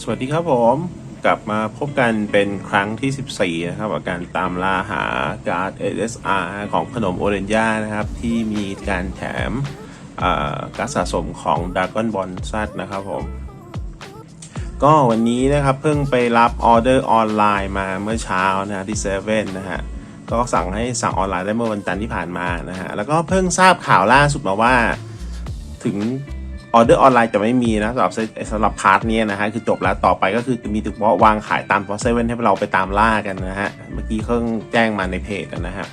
สวัสดีครับผมกลับมาพบกันเป็นครั้งที่ 14 นะครับกับการตามล่าหาการ์ด SSR ของขนมโอเรนจานะครับ ที่มีการแถมการสะสมของ Dragon Ball Z นะครับผม ก็วันนี้นะครับเพิ่งไปรับออเดอร์ออนไลน์มาเมื่อเช้านะฮะที่เซเว่นนะฮะก็สั่งให้สั่งออนไลน์ได้เมื่อวันจันทร์ที่ผ่านมานะฮะแล้วก็เพิ่งทราบข่าวล่าสุดมาว่าถึง ออเดอร์ออนไลน์จะไม่มีนะสำหรับสำหรับพาร์ทเนี้ยนะฮะคือจบแล้วต่อไปก็คือจะมีถึงว่าะวางขายตามฟอเซเว่นให้เราไปตามล่ากันนะฮะเมื่อกี้เพิ่งแจ้งมาในเพจนะฮะ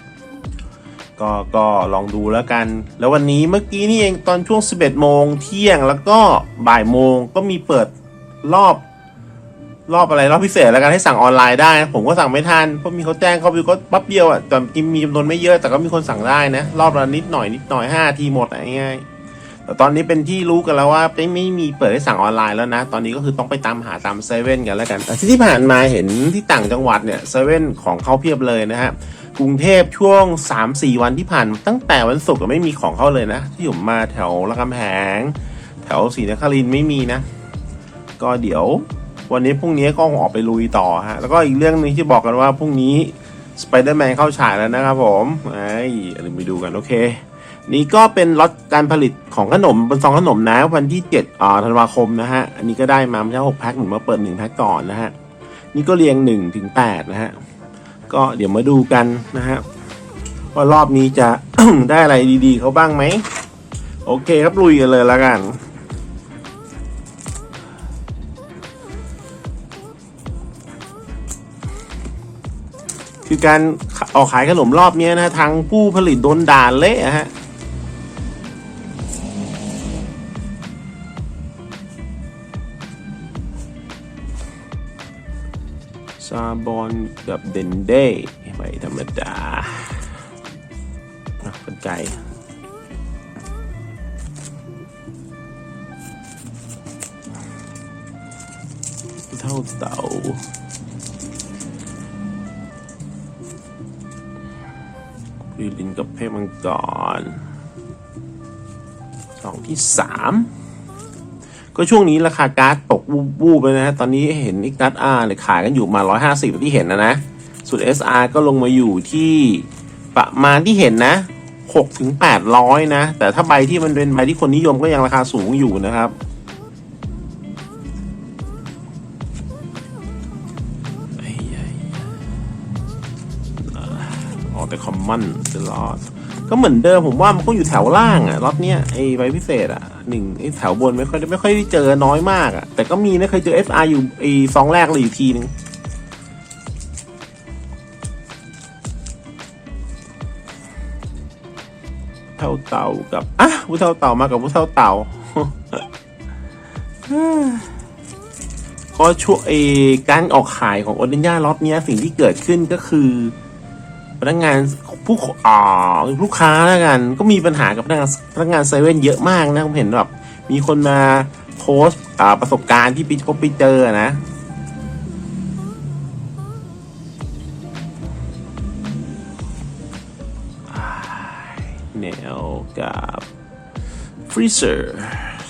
ก็ก็ลองดูแล้วกัน แล้ววันนี้เมื่อกี้นี่เองตอนช่วง 11 โมงเที่ยงแล้วก็บ่ายโมงก็มีเปิดรอบรอบอะไรรอบพิเศษแล้วกันให้สั่งออนไลน์ได้ ผมก็สั่งไม่ทันเพราะมีเขาแจ้งเขาไปก็ปั๊บเดียวอะแต่มีจำนวนไม่เยอะแต่ก็มีคนสั่งได้นะ รอบละนิดหน่อยนิดหน่อยห้าทีหมดอะไรง่ายๆ แต่ตอนนี้เป็นที่รู้กันแล้วว่าไม่ไม่มีเปิดให้สั่งออนไลน์แล้วนะ ตอนนี้ก็คือต้องไปตามหาตามเซเว่นกันแล้วกันแต่ที่ที่ผ่านมาเห็นที่ต่างจังหวัดเนี่ยเซเว่นของเขาเพียบเลยนะฮะกรุงเทพช่วง 3-4 วันที่ผ่าน ตั้งแต่วันศุกร์ไม่มีของเข้าเลยนะ ที่ผมมาแถวรามคำแหง แถวศรีนครินไม่มีนะ ก็เดี๋ยววันนี้พรุ่งนี้ก็ออกไปลุยต่อฮะ แล้วก็อีกเรื่องหนึงที่บอกกันว่าพรุ่งนี้สไปเดอร์แมนเข้าฉายแล้วนะครับผมไอ้เดี๋ยวไปดูกันโอเค นี่ก็เป็นล็อตการผลิตของขนมบนซองขนมนะวันที่7อ่าธันวาคมนะฮะ อันนี้ก็ได้มาไม่ใช่หกแพ็คหนึ่งมาเปิดหนึ่งแพ็คก่อนนะฮะ นี่ก็เรียงหนึ่งถึงแปดนะฮะ ก็เดี๋ยวมาดูกันนะฮะว่ารอบนี้จะ ได้อะไรดีๆเขาบ้างไหม โอเคครับลุยกันเลยแล้วกันคือการออกขายขนมรอบนี้นะทางผู้ผลิตโดนด่านเละฮะ ซาบอนกับเดนเด้ไม่ธรรมดาเป็นไก่เท่าเต่าวิลินกับเพมังกรสองที่สาม ก็ช่วงนี้ราคาการ์ดตกวูบๆไปนะฮะตอนนี้เห็นอ้การ์ดอาร์เนี่ยขายกันอยู่มาร้อยห้าสิบที่เห็นนะนะส่วน SR ก็ลงมาอยู่ที่ประมาณที่เห็นนะหกถึงแปดร้อยนะ แต่ถ้าใบที่มันเป็นใบที่คนนิยมก็ยังราคาสูงอยู่นะครับไอ้ยัยออกแต่คอมมอนตลอด ก็เหมือนเดิมผมว่ามันก็อยู่แถวล่างอะรถเนี้ยไอ้ใบพิเศษอะ หนึ่งแถวบนไม่ค่อยไม่ค่อยได้เจอน้อยมากอะแต่ก็มีนะเคยเจอ FR อยู่ไอ้ซองแรกเลยอยู่ทีนึงเท่าเต่ากับอะผู้เท่าเต่ามากับผู้เท่าเต่าก็ช่วงไอ้การออกขายของโอเดนย่าล็อตเนี้ยสิ่งที่เกิดขึ้นก็คือพนักงาน ผู้อ่าลูกค้าแล้วกัน ก็มีปัญหากับพนักงานพนักงานเซเว่นเยอะมากนะผมเห็นแบบมีคนมาโพสต์อ่าประสบการณ์ที่ไปพบไปเจอนะแนวกับฟรีเซอร์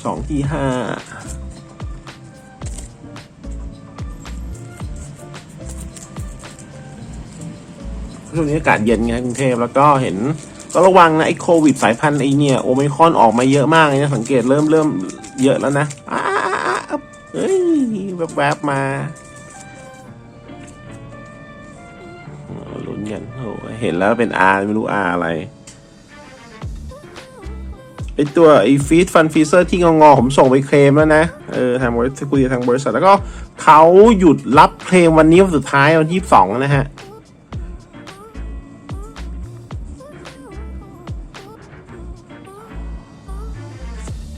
สองที่ห้า ช่วงนี้อากาศเย็นไงกรุงเทพแล้วก็เห็นก็ระวังนะไอ้โควิดสายพันธุ์ไอ้เนี่ยโอไมคอนออกมาเยอะมากเลยนะสังเกตเริ่มเริ่มเยอะแล้วนะอ้าเฮ้ยแวบๆมาลุ้นกันโอ้เห็นแล้วเป็นอาไม่รู้อาอะไรไอตัวไอฟีดฟันฟีเซอร์ที่งองอๆผมส่งไปเคลมแล้วนะเออทางบริษัทคุยทางบริษัทแล้วก็เขาหยุดรับเคลมวันนี้วันสุดท้ายวันที่สองนะฮะ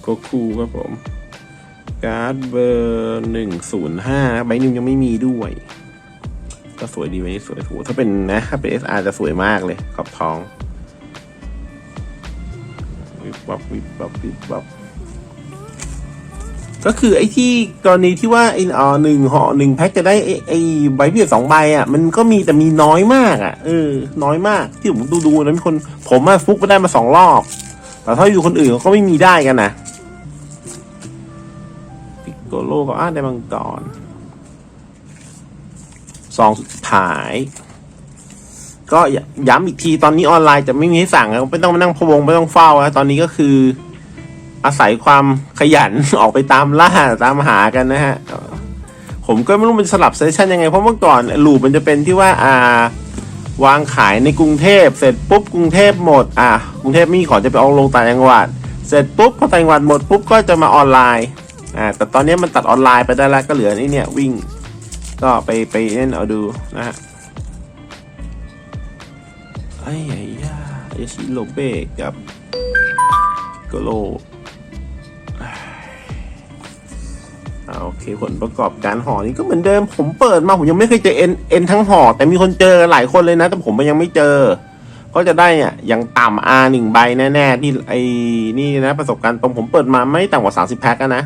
โกคูครับผม การ์ดเบอร์หนึ่งศูนย์ห้าใบนึ่งยังไม่มีด้วย ก็สวยดีใบนี้สวยถูถ้าเป็นนะถ้าเป็น SR จะสวยมากเลย ขอบทอง วิบวับวิบวับวิบวับก็คือไอ้ที่กรณีที่ว่าไอ้อ๋อหนึ่งห่อหนึ่งแพ็คจะได้ไอ้ไอ้ใบพิเศษสองใบอะ มันก็มีแต่มีน้อยมากอะเออ น้อยมากที่ผมดูดูนะมีคน ผมอะฟุกไปได้มาสองรอบ แต่ถ้าอยู่คนอื่นเขาก็ไม่มีได้กันนะ โลก็อ้าได้มังกรซองสุดท้าย ก็ย้ำอีกทีตอนนี้ออนไลน์จะไม่มีให้สั่งนะไม่ต้องมานั่งพวงไม่ต้องเฝ้านะตอนนี้ก็คือ อาศัยความขยันออกไปตามล่าตามหากันนะฮะ ผมก็ไม่รู้มันสลับเซสชันยังไง เพราะเมื่อก่อนลูปมันจะเป็นที่ว่าอ่าวางขายในกรุงเทพ เสร็จปุ๊บกรุงเทพหมด อ่ากรุงเทพมีขอจะไปเอาลงต่างจังหวัด เสร็จปุ๊บพอต่างจังหวัดหมดปุ๊บก็จะมาออนไลน์ อ่าแต่ตอนนี้มันตัดออนไลน์ไปได้แล้วก็เหลือนี่เนี่ยวิ่งก็ไปไปเล่นเอาดูนะฮะไอ้ยายายาชิโลเบะกับโกโลโอเคผลประกอบการห่อนี้ก็เหมือนเดิม ผมเปิดมาผมยังไม่เคยเจอเอ็นเอ็นทั้งห่อแต่มีคนเจอหลายคนเลยนะ แต่ผมยังไม่เจอ ก็จะได้เนี่ยอย่างต่ำ R หนึ่งใบแน่ๆที่ไอ้นี่นะประสบการณ์ตรงผมเปิดมาไม่ต่ำกว่าสามสิบแพ็คนะ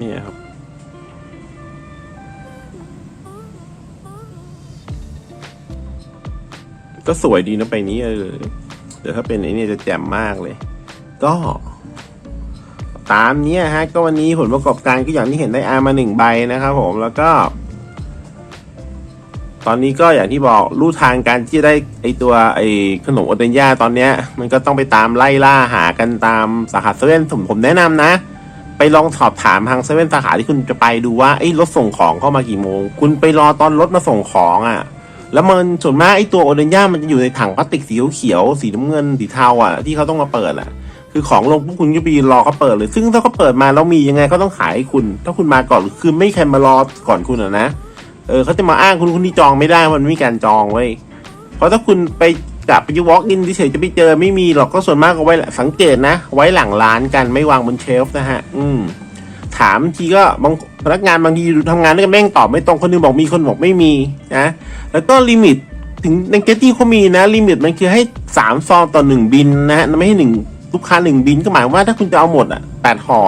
นี่ครับ ก็สวยดีนะไปนี้เออเดี๋ยวถ้าเป็นไอ้นี่จะแจ่มมากเลย ก็ ตามนี้ฮะ ก็วันนี้ผลประกอบการก็อย่างที่เห็นได้อามาหนึ่งใบนะครับผมแล้วก็ ตอนนี้ก็อย่างที่บอกลู่ทางการที่จะได้ไอตัวไอขนมโอเดนย่าตอนเนี้ย มันก็ต้องไปตามไล่ล่าหากันตามสาขาเซเว่นผมผมแนะนำนะ ไปลองสอบถามทางเซเว่นสาขาที่คุณจะไปดูว่าไอ้รถส่งของเข้ามากี่โมง คุณไปรอตอนรถมาส่งของอะ่ะ แล้วมันส่วนมากไอ้ตัวโอเดนย่ามันจะอยู่ในถังพลาสติกสีเขียวสีน้ำเงินสีเทาอะที่เขาต้องมาเปิดอะ คือของลงปุ๊บคุณก็ไปรอเขาเปิดเลย ซึ่งถ้าเขาเปิดมาแล้วมียังไงเขาต้องขายให้คุณ ถ้าคุณมาก่อนคือไม่ใครมารอก่อนคุณอะนะเออเขาจะมาอ้างคุณคุณที่จองไม่ได้มันไม่มีการจองเว้ยเพราะถ้าคุณไป กลับไปยูวอล์กอินที่เฉยจะไปเจอไม่มีหรอกก็ส่วนมากก็ไว้สังเกตนะ ไว้หลังร้านกันไม่วางบนเชลฟ์นะฮะ อืม ถามทีก็บางพนักงานบางทีทำงานด้วยกันแม่งตอบไม่ตรงคนนึงบอกมีคนบอกไม่มีนะแล้วก็ลิมิตถึงในเกตตี้เขามีนะ ลิมิตมันคือให้สามซองต่อหนึ่งบินนะฮะไม่ให้หนึ่งลูกค้าหนึ่งบินก็หมายว่าถ้าคุณจะเอาหมดอะแปดห่อ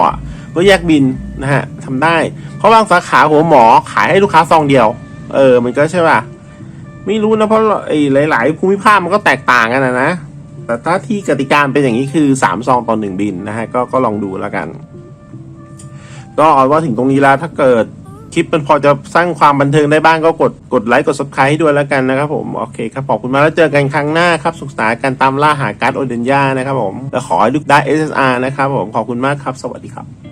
ก็แยกบินนะฮะทำได้ เพราะบางสาขาหัวหมอขายให้ลูกค้าซองเดียว เออ มันก็ใช่ป่ะ ไม่รู้นะเพราะไอ้หลาย ๆ ภูมิภาคมันก็แตกต่างกันนะนะ แต่ถ้าที่กติกาเป็นอย่างนี้คือสามซองต่อหนึ่งบินนะฮะก็ก็ลองดูแล้วกัน ก็เอาว่าถึงตรงนี้แล้วถ้าเกิดคลิปมันพอจะสร้างความบันเทิงได้บ้างก็กดกดไลค์กด subscribe ด้วยแล้วกันนะครับผมโอเคครับขอบคุณมากแล้วเจอกันครั้งหน้าครับสุขสนานการตามล่าหาการ์ดโอเดนยานะครับผมและขอให้ลูกได้ SSR นะครับผมขอบคุณมากครับ สวัสดีครับ